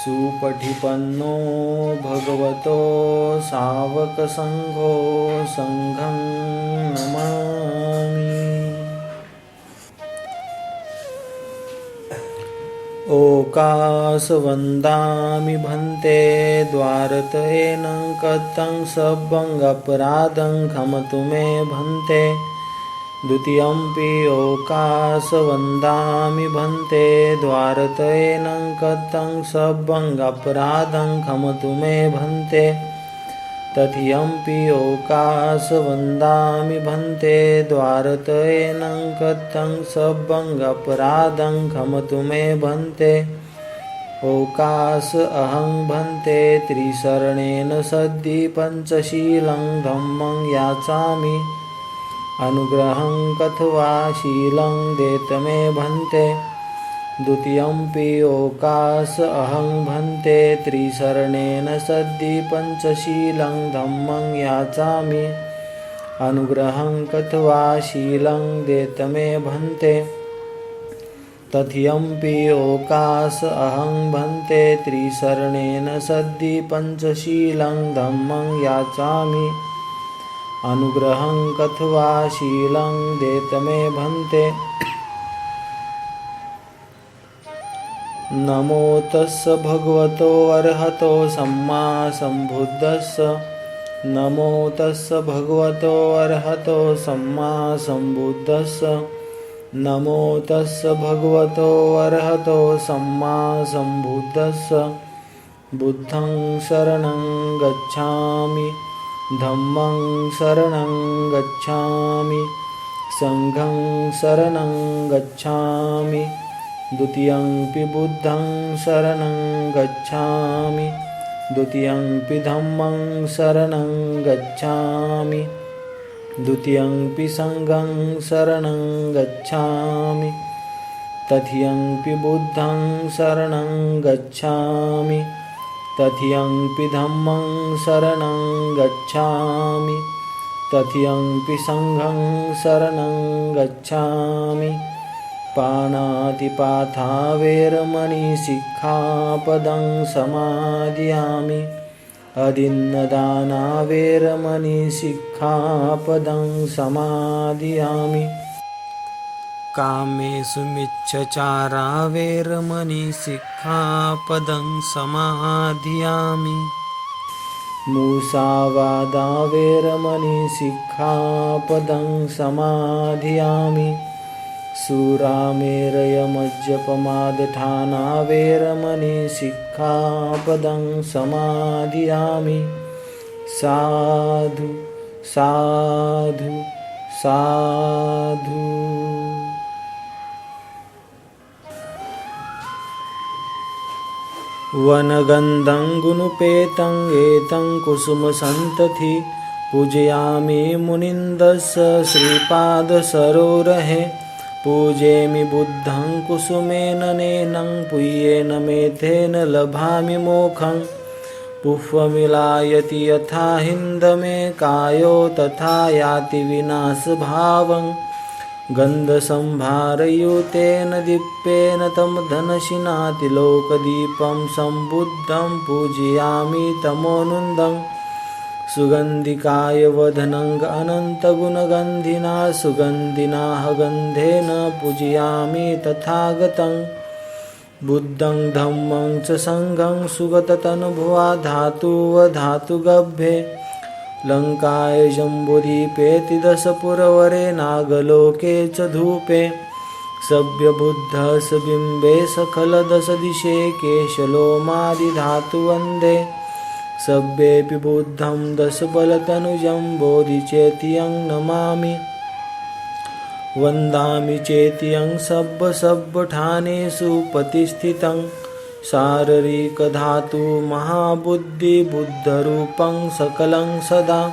सुपठिपन्नो भगवतो सावकसङ्घो सङ्घं नमामि। ओकासवन्दामि भन्ते द्वारतयेनं कथं सबङ्गपराधं खमतु मे भन्ते। द्वितीयम्पि ओकासवन्दामि भन्ते द्वारतयेनं कथं सबङ्गपराधं खमतु मे भन्ते। तथियम्पि ओकासवन्दामि भन्ते द्वारतयेनं कथं सबङ्गपराधं खमतु मे भन्ते। ओकास अहं भन्ते त्रिशरणेन सद्धि पञ्चशीलं धम्मं याचामि। अनुग्रहं कथवा शीलं देत मे भन्ते। द्वितीयं ओकास अहं भन्ते। त्रिशरणेन सद्धि पञ्चशीलं धम्मं याचामि। अनुग्रहं कथवा शीलं देत मे भन्ते। तथियम्पि ओकास अहं भन्ते। त्रिशरणेन सद्धि पञ्चशीलं धम्मं याचामि। अनुग्रहं कथवा शीलं देत मे भन्ते। नमो तस्य भगवतो अर्हतो सम्मा सम्बुद्धस्य नमो तस्य भगवतो अर्हतो सम्मा सम्बुद्धस्य नमो तस्य भगवतो अर्हतो सम्मा सम्बुद्धस्य बुद्धं शरणं गच्छामि धम्मं शरणं गच्छामि सङ्घं शरणं गच्छामि द्वितीयंपि बुद्धं शरणं गच्छामि द्वितीयंपि धम्मं शरणं गच्छामि द्वितीयंपि सङ्घं शरणं गच्छामि तथियंपि बुद्धं शरणं गच्छामि तथियंपि धम्मं शरणं गच्छामि। तथियंपि सङ्घं शरणं गच्छामि। पाणातिपाथा वेरमणि सिक्खापदं समादयामि। अदिन्नदाना वेरमणि सिक्खापदं समादयामि कामेषु मिच्छचारा वेरमणि सिक्खापदं समादयामि मूसावादा वेरमणि सिक्खापदं समादयामि सुरामेरयमज्जपमादठाना वेरमणि सिक्खापदं समादयामि साधु साधु साधु वनगन्धं गुनुपेतं एतं कुसुमसन्तति। पूजयामि मुनिन्दस श्रीपादसरोरहे। पूजेमि बुद्धं कुसुमेन नेनं पुय्येन मेथेन लभामि मोखं। पुह्वमिलायति यथा हिन्दमे कायो तथा याति विनाशभावम् गन्धसम्भारयुतेन दीप्येन तं धनशिनातिलोकदीपं सम्बुद्धं पूजयामि तमोनुन्दं। सुगन्धिकाय वधनङ्ग अनन्तगुणगन्धिना सुगन्धिनाः गन्धेन पूजयामि तथागतं। बुद्धं धम्मं च सङ्घं सुगततनुभुवा धातुवधातुगभ्ये लङ्काय जम्बुदीपेति दशपुरवरे नागलोके च धूपे। सभ्यबुद्धः स बिम्बे सकलदशदिशे केशलोमादिधातुवन्दे। सभ्येऽपि बुद्धं दशबलतनुजं बोधि चेतियं नमामि। वन्दामि चेतियं सब्बसब्बठानेषु सब्बठानेषु शारीरिकधातु महाबुद्धिबुद्धरूपं सकलं सदा।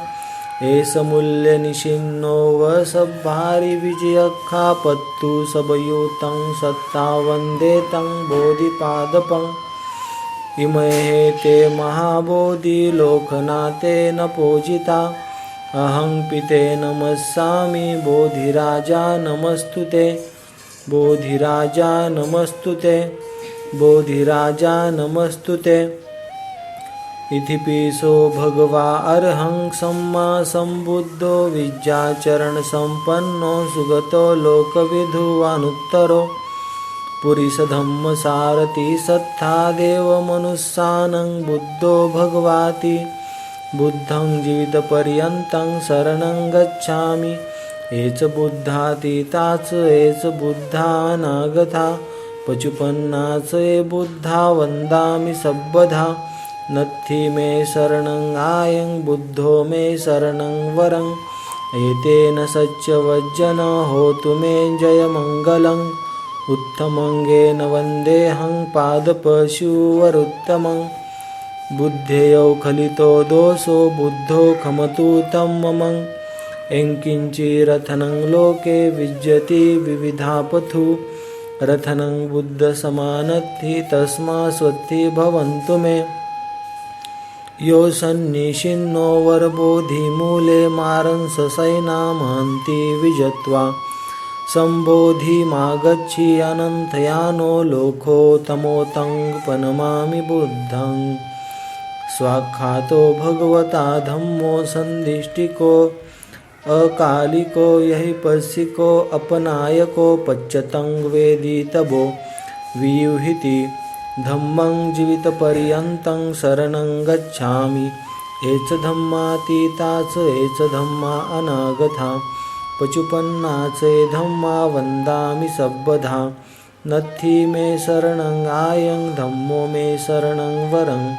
एष मूल्यनिशिन्नो वसभारि विजयखापत्तु सबयुतं सत्ता वन्दे तं बोधिपादपम् इमहे ते महाबोधिलोकनाथेन पूजिता। अहं पिते नमस्सामि बोधिराजा नमस्तु ते। बोधिराजा नमस्तु ते। बोधिराजा नमस्तु ते इति भगवा अर्हं सम्मा सम्बुद्धो विद्याचरणसम्पन्नो सुगतो लोकविधुवानुत्तरो। पुरीशधम्मसारथि सत्था देवमनुस्सानं बुद्धो भगवाति। बुद्धं जीवितपर्यन्तं शरणं गच्छामि। एच बुद्धातीताच एच बुद्धानागथा। पचुपन्नाचे बुद्धा वन्दामि सब्बधा। नत्थि मे शरणं आयं बुद्धो मे शरणं वरं। एतेन सच्चवज्जन होतु मे जयमङ्गलम् उत्तमङ्गेन वन्देऽहं पादपशुवरुत्तमं बुद्धेयौ खलितो दोषो बुद्धो खमतु तं मम यङ्किञ्चिरथनं लोके विद्यति विविधापथु। रथनं बुद्धसमानत्ति तस्मा स्वत्ति भवन्तु मे। यो सन्निशिन्नो वरबोधिमूले मारंससैनामहन्ति विजत्वा। सम्बोधिमागच्छि अनन्तयानो तमोतङ्पनमामि बुद्धं स्वाख्यातो भगवता धम्मो सन्दिष्टिको। अकालिको यहि पश्यिको अपनायको पच्यतं वेदितबो विहिति धम्मं जीवितपर्यन्तं शरणं गच्छामि। एच धम्मातीताच एच धम्मा अनागथा पचुपन्नाचे धम्मा वन्दामि सब्बधा। नत्थि मे शरणं आयं धम्मो मे शरणं वरं।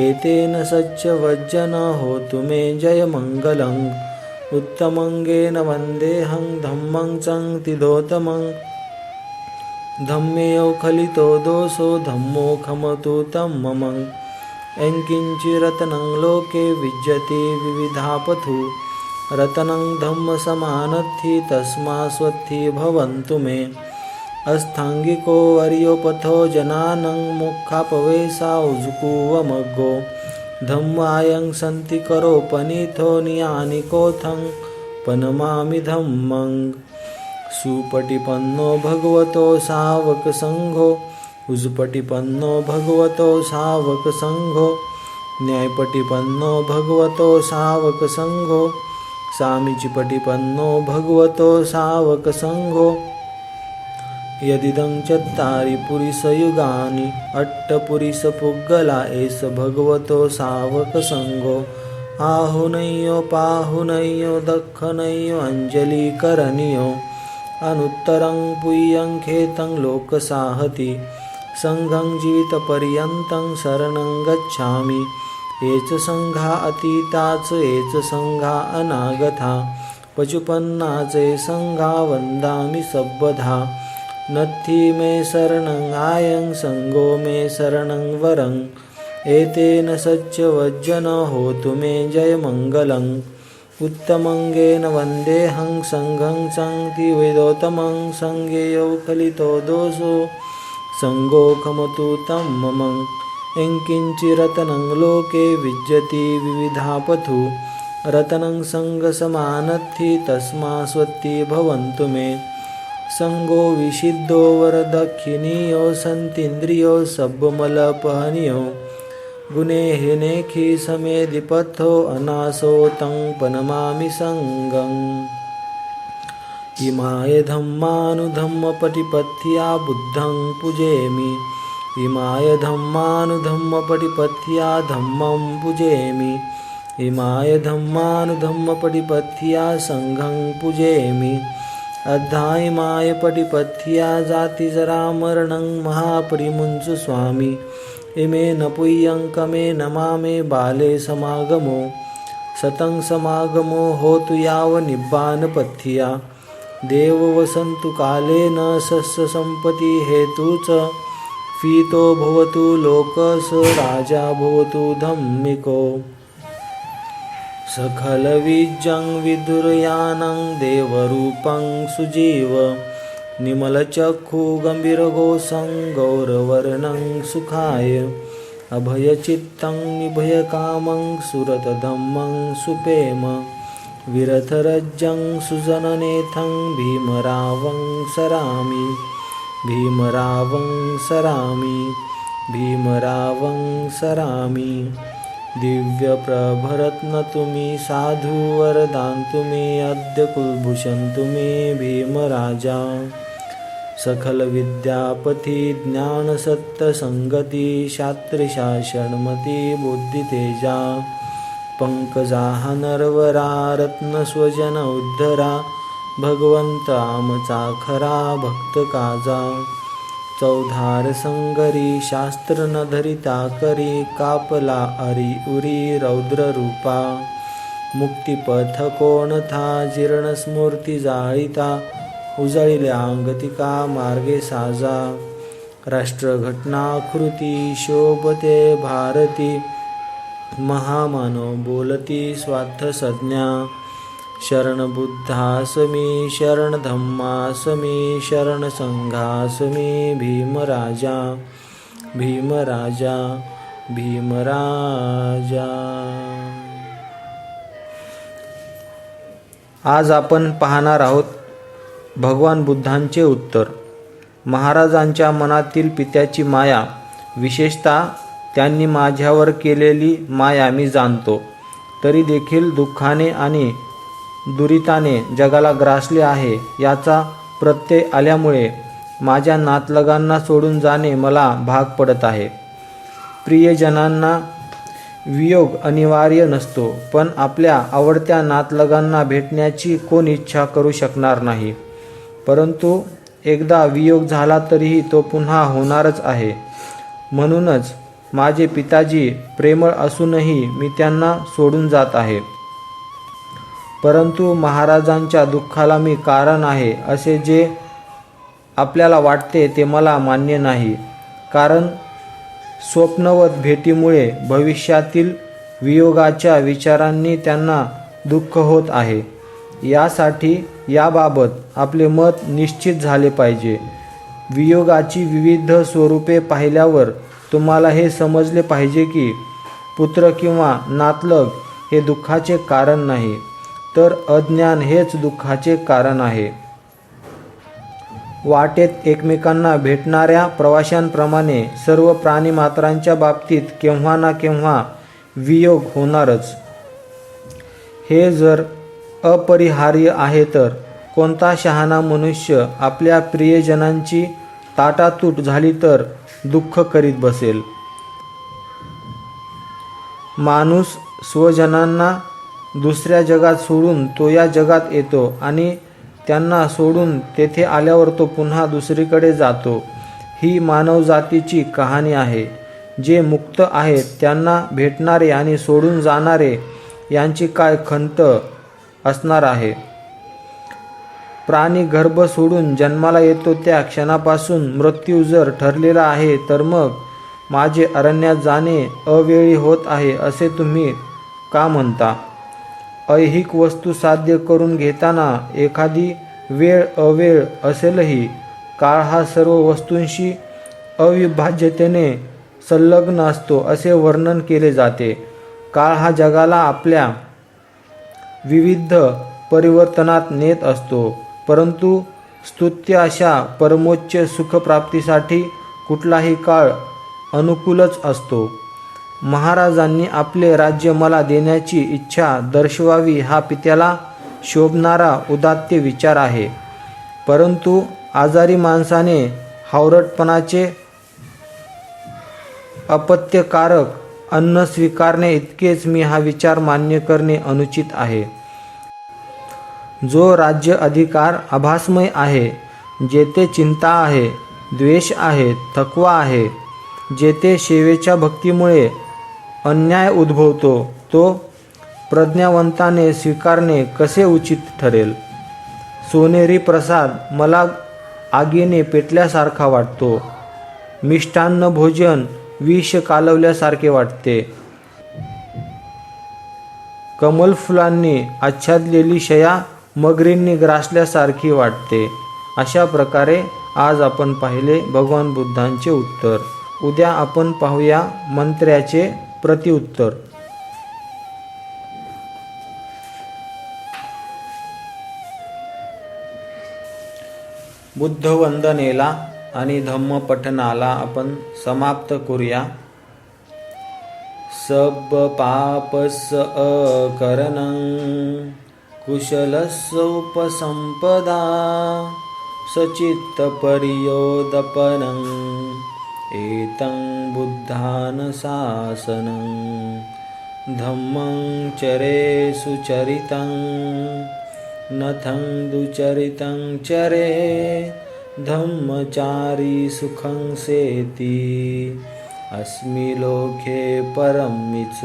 एतेन सच्च वज्जन होतु मे जयमङ्गलम्। उत्तमङ्गेन वन्देऽहं धम्मं चङ्तिदोत्तमं धम्मेयो खलितो दोषो धम्मो खमतु तं ममं। यङ्किञ्चिरत्नं लोके विद्यते विविधापथु। रतनं धम्मसमानत्थि तस्मास्वत्थि भवन्तु मे। अस्थाङ्गिको वर्योपथो जनानं मुखापवेशा उजुकुवमग्गो धम्मायं सन्ति करोपनीथो नियानिकोथं पनमामि धम्मं। सुपटिपन्नो भगवतो सावकसङ्घो उजपटिपन्नो भगवतो सावकसङ्घो न्यायपटिपन्नो भगवतो सावकसङ्घो सामीचिपटिपन्नो भगवतो सावकसङ्घो यदिदं चत्तारि पुरिसयुगानि अट्टपुरिसपुग्गला एष भगवतो सावकसङ्गो। आहुनय्यो पाहुनय्यो दख्खनय्यो अञ्जलिकरणीयो अनुत्तरं पुय्यं खेतं लोकसाहति। सङ्घं जीवितपर्यन्तं शरणं गच्छामि। एच सङ्घा अतीताच एच सङ्घा अनागता पचुपन्नाचे सङ्घा वन्दामि सब्बधा नत्थि मे शरणं आयं सङ्गो मे शरणं वरं। एतेन सच्चवज्जन होतु मे जयमङ्गलम्। उत्तमङ्गेन वन्देऽहं सङ्घं सङ्ति वेदोत्तमं सङ्गेयौ खलितो दोषो। सङ्गोखमतु तं मम। यङ्किञ्चिरतनं लोके विद्यति विविधापथु। रतनं सङ्गसमानत्थि तस्मास्वत्ति भवन्तु मे। सङ्गो विशिद्धो वरदक्षिणीयो सन्तीन्द्रियो सब्बमलपहनियो। गुणेहिनेखि समेधिपथो अनासो तं पनमामि सङ्गम्। इमाय धम्मानुधम्मपटिपथ्या बुद्धं पूजेमि इमाय धम्मानुधम्मपटिपथ्या धम्मं पूजेमि इमाय धम्मानुधम्मपटिपथ्या सङ्घं पूजेमि अध्यायमाय पटिपथ्या जातिजरामरणं महापरिमुञ्चु स्वामी। इमे न पुय्यङ्कमे नमामे बाले समागमो। शतं समागमो होतु यावनिब्बानपथ्या देव वसन्तु सम्पति हेतु च। फीतो भवतु लोकस राजा भवतु धम्मिको। सकलवीजं विदुर्यानं देवरूपं सुजीव निमलचक्षुगम्भीरघोषं गौरवर्णं सुखाय अभयचित्तं निभयकामं सुरतधम्मं सुपेम विरथरज्जं सुजननेथं भीमरावं सरामि भीमरावं सरामि भीमरावं सरामि। दिव्यप्रभरत्न तुम्ही साधू वरदान तुम्ही अद्य कुलभूषण तुम्ही भीमराजा सखल विद्यापती ज्ञान सत्य संगती शास्त्रशासनमती बुद्धितेजा पंकजाह नरवरा रत्न स्वजन उद्धरा. भगवंत आमचा खरा भक्त काजा. चौधार संगरी शास्त्र न धरिता करी कापला अरी उरी रौद्र रूपा। मुक्तिपथ कोणथा जीर्ण स्मृती जाळीता उजळिल्या अंगतिका मार्गे साजा। राष्ट्रघटनाकृती शोभते भारती महामानव बोलती स्वार्थ संज्ञा शरण बुद्धासमी शरण धम्मासमी शरण संघासमी भीमराजा भीमराजा भीमराजा। आज आपण पाहणार आहोत भगवान बुद्धांचे उत्तर. महाराजांच्या मनातील पित्याची माया विशेषतः त्यांनी माझ्यावर केलेली माया मी जाणतो. तरी देखील दुःखाने आणि दुरिताने जगाला ग्रासले आहे याचा प्रत्यय आल्यामुळे माझ्या नातलगांना सोडून जाणे मला भाग पडत आहे. प्रियजनांना वियोग अनिवार्य नसतो पण आपल्या आवडत्या नातलगांना भेटण्याची कोण इच्छा करू शकणार नाही. परंतु एकदा वियोग झाला तरीही तो पुन्हा होणारच आहे. म्हणूनच माझे पिताजी प्रेमळ असूनही मी त्यांना सोडून जात आहे. परंतु महाराजांच्या दुःखाला मी कारण आहे असे जे आपल्याला वाटते ते मला मान्य नाही. कारण स्वप्नवत भेटीमुळे भविष्यातील वियोगाच्या विचारांनी त्यांना दुःख होत आहे. यासाठी याबाबत आपले मत निश्चित झाले पाहिजे. वियोगाची विविध स्वरूपे पाहिल्यावर तुम्हाला हे समजले पाहिजे की पुत्र किंवा नातलग हे दुःखाचे कारण नाही. तर अज्ञान हेच दुःखाचे कारण आहे. वाटेत एकमेकांना भेटणाऱ्या प्रवाशांप्रमाणे सर्व प्राणीमात्रांच्या बाबतीत केव्हा ना केव्हा वियोग होणारच. हे जर अपरिहार्य आहे तर कोणता शहाणा मनुष्य आपल्या प्रियजनांची ताटातूट झाली तर दुःख करीत बसेल. माणूस स्वजनांना दुसऱ्या जगात सोडून तो या जगात येतो आणि त्यांना सोडून तेथे आल्यावर तो पुन्हा दुसरीकडे जातो. ही मानवजातीची कहाणी आहे. जे मुक्त आहेत त्यांना भेटणारे आणि सोडून जाणारे यांची काय खंत असणार आहे? प्राणी गर्भ सोडून जन्माला येतो त्या क्षणापासून मृत्यू जर ठरलेला आहे तर मग माझे अरण्यात जाणे अवेळी होत आहे असे तुम्ही का म्हणता? ऐहिक वस्तू साध्य करून घेताना एखादी वेळ अवेळ असेलही काळ हा सर्व वस्तूंशी अविभाज्यतेने संलग्न असतो असे वर्णन केले जाते. काळ हा जगाला आपल्या विविध परिवर्तनात नेत असतो परंतु स्तुत्य अशा परमोच्च सुखप्राप्तीसाठी कुठलाही काळ अनुकूलच असतो. महाराजांनी आपले राज्य मला देण्याची इच्छा दर्शवावी हा पित्याला शोभणारा उदात्य विचार आहे. परंतु आजारी माणसाने हावरटपणाचे अपत्यकारक अन्न स्वीकारणे इतकेच मी हा विचार मान्य करणे अनुचित आहे. जो राज्य अधिकार आभासमय आहे जेथे चिंता आहे द्वेष आहे थकवा आहे जेथे सेवेच्या भक्तीमुळे अन्याय उद्भवतो तो प्रज्ञावंताने स्वीकारणे कसे उचित ठरेल? सोनेरी प्रसाद मला आगीने पेटल्यासारखा वाटतो. मिष्टान्न भोजन विष कालवल्यासारखे वाटते. कमल फुलांनी आच्छादलेली शया मगरींनी ग्रासल्यासारखी वाटते. अशा प्रकारे आज आपण पाहिले भगवान बुद्धांचे उत्तर. उद्या आपण पाहूया मंत्र्याचे प्रतिउत्तर बुद्ध वंदनेला आणि धम्म पठनाला आपण समाप्त करूया. सब पापस अकरण कुशलस्य उपसंपदा सचित्तपर्योदपनं एतं बुद्धानुशासनं धम्मं चरे सुचरितं नथं दुचरितं चरे धम्मचारी सुखं सेति अस्मि लोके परमिच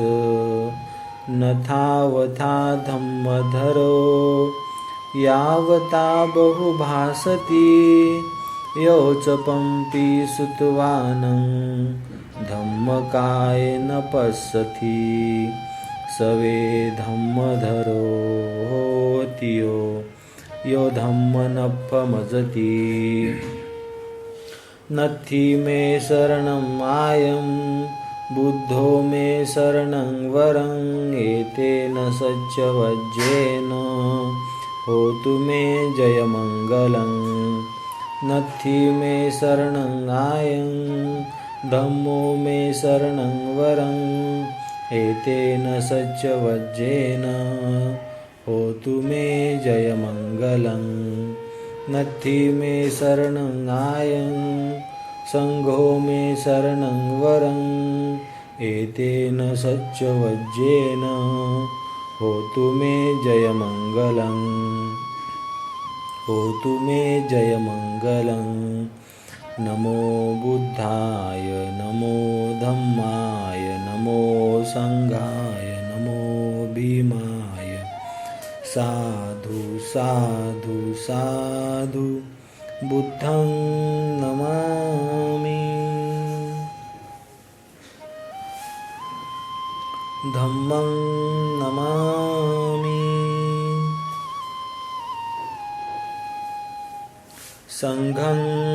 नथावथा धम्मधरो यावता बहुभासति योच पंपी सुतवानं धम्मकाय न पश्यति सवे धम्मधरोतियो यो धम्मनफमजति नथी मे शरणं मायं बुद्धो मे शरणं वरं एतेन सच्चवज्येन होतु मे जयमङ्गलं नथी मे शरणं आयं धम्मो मे शरणं वरं एतेन सच्चवज्येन होतु मे जयमङ्गलं। नथी मे शरणं आयं सङ्घो मे शरणं वरं एतेन सच्चवज्येन होतु मे जयमङ्गलं होतु मे जयमङ्गलं। नमो बुद्धाय नमो धम्माय नमो सङ्घाय नमो भीमाय। साधु साधु साधु बुद्धं नमामि। धम्मं सङ्घं नमामि